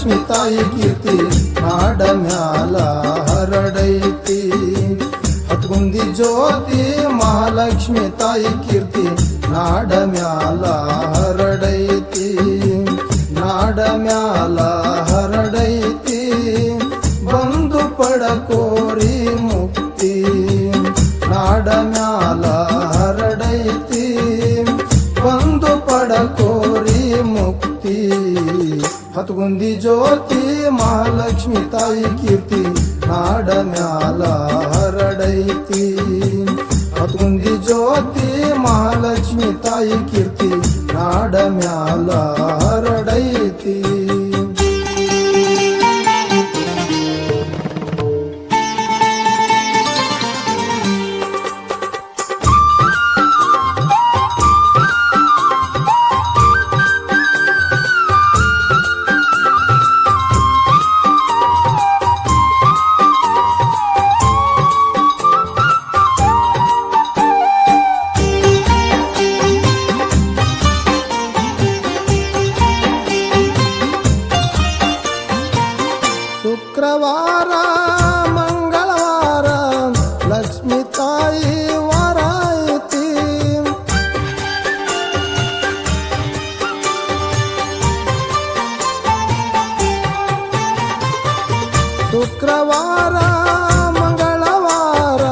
ಮಹಾಲಕ್ಷ್ಮಿ ತಾಯಿ ಕೀರ್ತಿ, ನಾಡ ಮ್ಯಾಲ ಹರಡೈತಿ. ಹತ್ಗುಂದಿ ಜ್ಯೋತಿ, ಮಹಾಲಕ್ಷ್ಮಿ ತಾಯಿ ಕೀರ್ತಿ, ನಾಡ ಮ್ಯಾಲ ಹರಡೈತಿ. ನಾಡ ಮ್ಯಾಲ ಜ್ಯೋತಿ ಮಹಾಲಕ್ಷ್ಮಿ ತಾಯಿ ಕೀರ್ತಿ ನಾಡ ಮ್ಯಾಲ ಶುಕ್ರವಾರ, ಮಂಗಳವಾರ,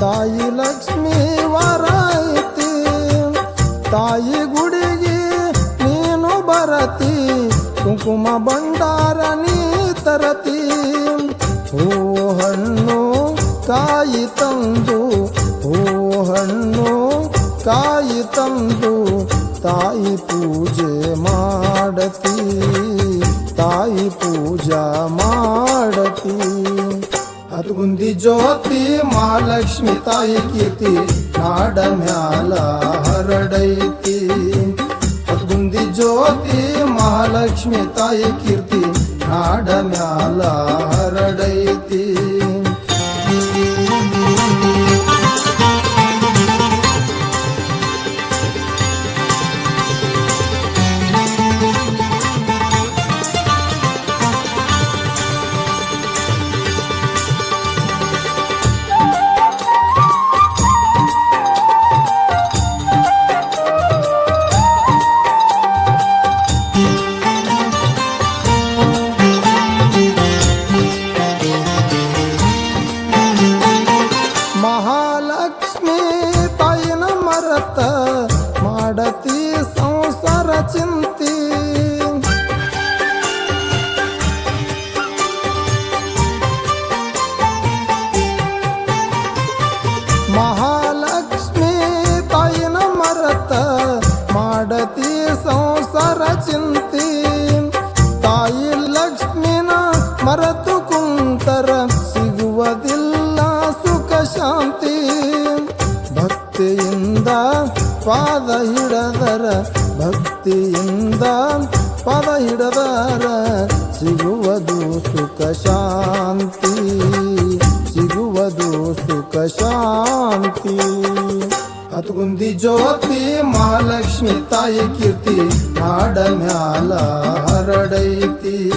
ತಾಯಿ ಲಕ್ಷ್ಮಿ ವಾರ ಐತಿ ತಾಯಿ ಗುಡಿಗೆ ನೀನು ಬರತಿ, ಕುಂಕುಮ ಭಂಡಾರ ನೀ ತರತಿ. ಹೂ ಹಣ್ಣು ಕಾಯಿ ತಂದು, ಹೂ ಹಣ್ಣು ಕಾಯಿ ತಂದು, ತಾಯಿ ಪೂಜೆ ಮಾಡತಿ. ತಾಯಿ ಪೂಜಾ ಹತ್ಗುಂದಿ ಜ್ಯೋತಿ ಮಹಾಲಕ್ಷ್ಮಿ ತಾಯಿ ಕೀರ್ತಿ, ನಾಡ ಮ್ಯಾಲ ಹರಡೈತಿ. ಹತ್ಗುಂದಿ ಜ್ಯೋತಿ ಮಹಾಲಕ್ಷ್ಮಿ ತಾಯಿ ಕೀರ್ತಿ, ನಾಡ ಮ್ಯಾಲ ಹರಡೈತಿ. ಮಹಾಲಕ್ಷ್ಮಿ ತಾಯಿನ ಮರತ ಮಾಡತಿ ಸಂಸಾರ ಚಿಂತಿ. ಮಹಾಲಕ್ಷ್ಮೀ ತಾಯಿನ ಮರತ ಮಾಡತಿ ಸಂಸಾರ ಚಿಂತಿ. ಭಕ್ತಿಯಿಂದ ಪದ ಇಡದಾರ ಸಿಗುವುದು ಸುಖ ಶಾಂತಿ, ಸಿಗುವುದು ಸುಖ ಶಾಂತಿ. ಹತ್ಗುಂದಿ ಜ್ಯೋತಿ, ಮಹಾಲಕ್ಷ್ಮಿ ತಾಯಿ ಕೀರ್ತಿ, ನಾಡ ಮ್ಯಾಲ ಹರಡೈತಿ.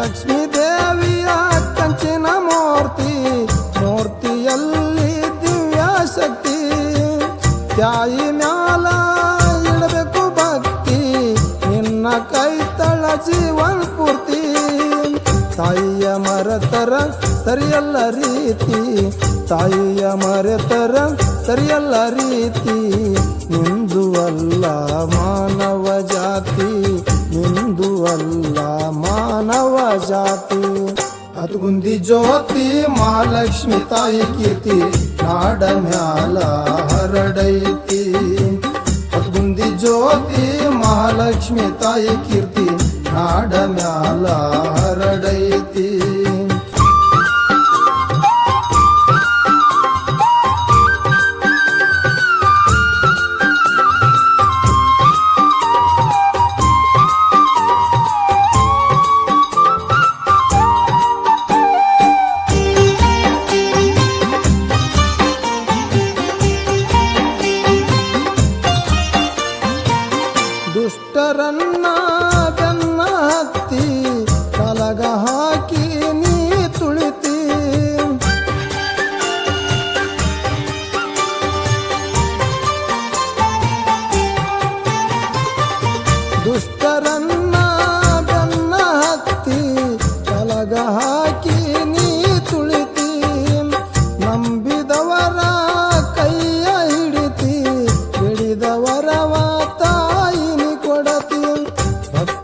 ಲಕ್ಷ್ಮೀ ದೇವಿಯ ಕಂಚಿನ ಮೂರ್ತಿ, ಮೂರ್ತಿಯಲ್ಲಿ ದಿವ್ಯ ಶಕ್ತಿ. ತಾಯಿ ಮ್ಯಾಲ ಇಡಬೇಕು ಭಕ್ತಿ, ನಿನ್ನ ಕೈ ತಳ ಜೀವನ್ ಪೂರ್ತಿ. ತಾಯಿಯ ಮರತರ ಸರಿಯಲ್ಲ ರೀತಿ, ತಾಯಿಯ ಮರೆತರ ಸರಿಯಲ್ಲ ರೀತಿ. ನಿಂದು ಅಲ್ಲ ಮಾನವ ಜಾತಿ. ನಿಂದು ಅಲ್ಲ ಮಾನವ ಜಾತಿ. ಹತ್ಗುಂದಿ ಜ್ಯೋತಿ, ಮಹಾಲಕ್ಷ್ಮಿ ತಾಯಿ ಕೀರ್ತಿ, ನಾಡ ಮ್ಯಾಲ ಹರಡೈತಿ. ಹತ್ಗುಂದಿ ಜ್ಯೋತಿ, ಮಹಾಲಕ್ಷ್ಮಿ ತಾಯಿ ಕೀರ್ತಿ, ನಾಡ ಮ್ಯಾಲ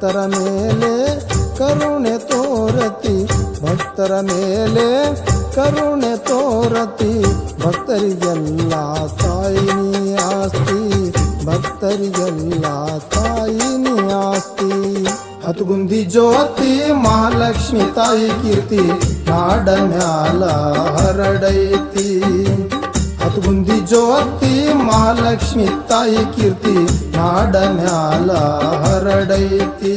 ಭಕ್ತರ ಮೇಲೆ ಕರುಣೆ ತೋರತಿ, ಭಕ್ತರ ಮೇಲೆ ಕರುಣೆ ತೋರತಿ. ಭಕ್ತರಿಗೆಲ್ಲ ತಾಯಿನಿ ಆಸ್ತಿ, ಭಕ್ತರಿಗೆಲ್ಲ ತಾಯಿನಿ ಆಸ್ತಿ. ಹತ್ಗುಂದಿ ಜ್ಯೋತಿ, ಮಹಾಲಕ್ಷ್ಮಿ ತಾಯಿ ಕೀರ್ತಿ, ನಾಡ ಮ್ಯಾಲ ಹರಡೈತಿ. ಹತ್ಗುಂದಿ ಜ್ಯೋತಿ, ಮಹಾಲಕ್ಷ್ಮಿ ತಾಯಿ ಕೀರ್ತಿ, ನಾಡ ಮ್ಯಾಲ ಹರಡೈತಿ.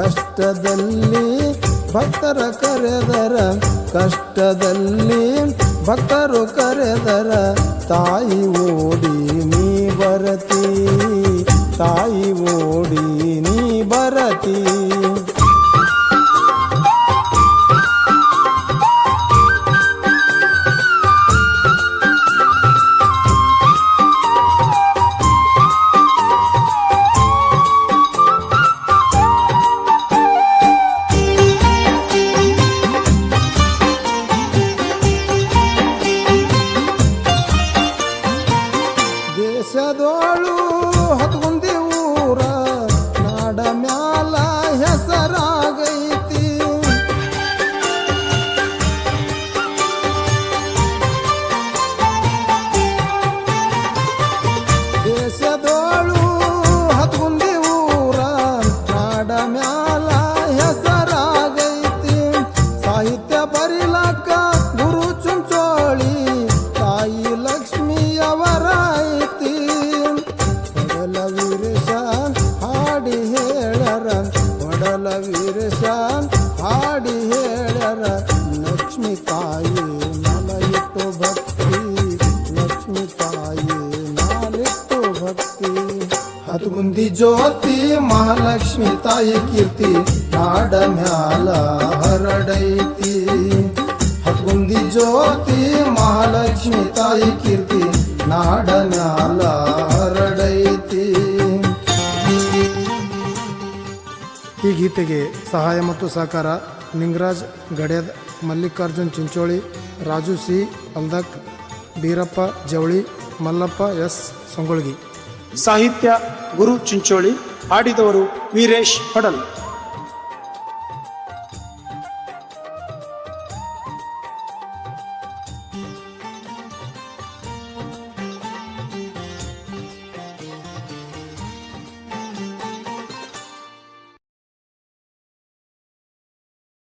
ಕಷ್ಟದಲ್ಲಿ ಭಕ್ತರ ಕರೆದರ ಕಷ್ಟದಲ್ಲಿ ಭಕ್ತರು ಕರೆದರ ತಾಯಿ ಓಡಿ ನೀ ಬರತಿ ತಾಯಿ ಓಡಿ ನೀ ಬರತಿ. ದೇಶದೋಳು ಹತ್ಗುಂದಿ ಲಕ್ಷ್ಮಿ ತಾಯಿ ನಲಯಿಟ್ಟು ಭಕ್ತಿ ಲಕ್ಷ್ಮಿ ತಾಯಿ ನಾಲಿಟ್ಟು ಭಕ್ತಿ ಹತ್ಗುಂದಿ ಜ್ಯೋತಿ ಮಹಾಲಕ್ಷ್ಮಿ ತಾಯಿ ಕೀರ್ತಿ ನಾಡ ಮ್ಯಾಲ ಹರಡೈತಿ ಹತ್ಗುಂದಿ ಜ್ಯೋತಿ ಮಹಾಲಕ್ಷ್ಮಿ ತಾಯಿ ಕೀರ್ತಿ ನಾಡ ಮ್ಯಾಲ ಹರಡೈತಿ ಈ ಗೀತೆಗೆ ಸಹಾಯ ಮತ್ತು ಸಹಕಾರ ನಿಂಗರಾಜ್ ಗಡ್ಯದ್ ಮಲ್ಲಿಕಾರ್ಜುನ್ ಚಿಂಚೋಳಿ, ರಾಜು ಸಿ. ಅಲ್ದಕ್, ಬೀರಪ್ಪ ಜವಳಿ, ಮಲ್ಲಪ್ಪ ಎಸ್. ಸಂಗೊಳ್ಗಿ. ಸಾಹಿತ್ಯ ಗುರು ಚಿಂಚೋಳಿ, ಹಾಡಿದವರು ವೀರೇಶ್ ಪಡಲ್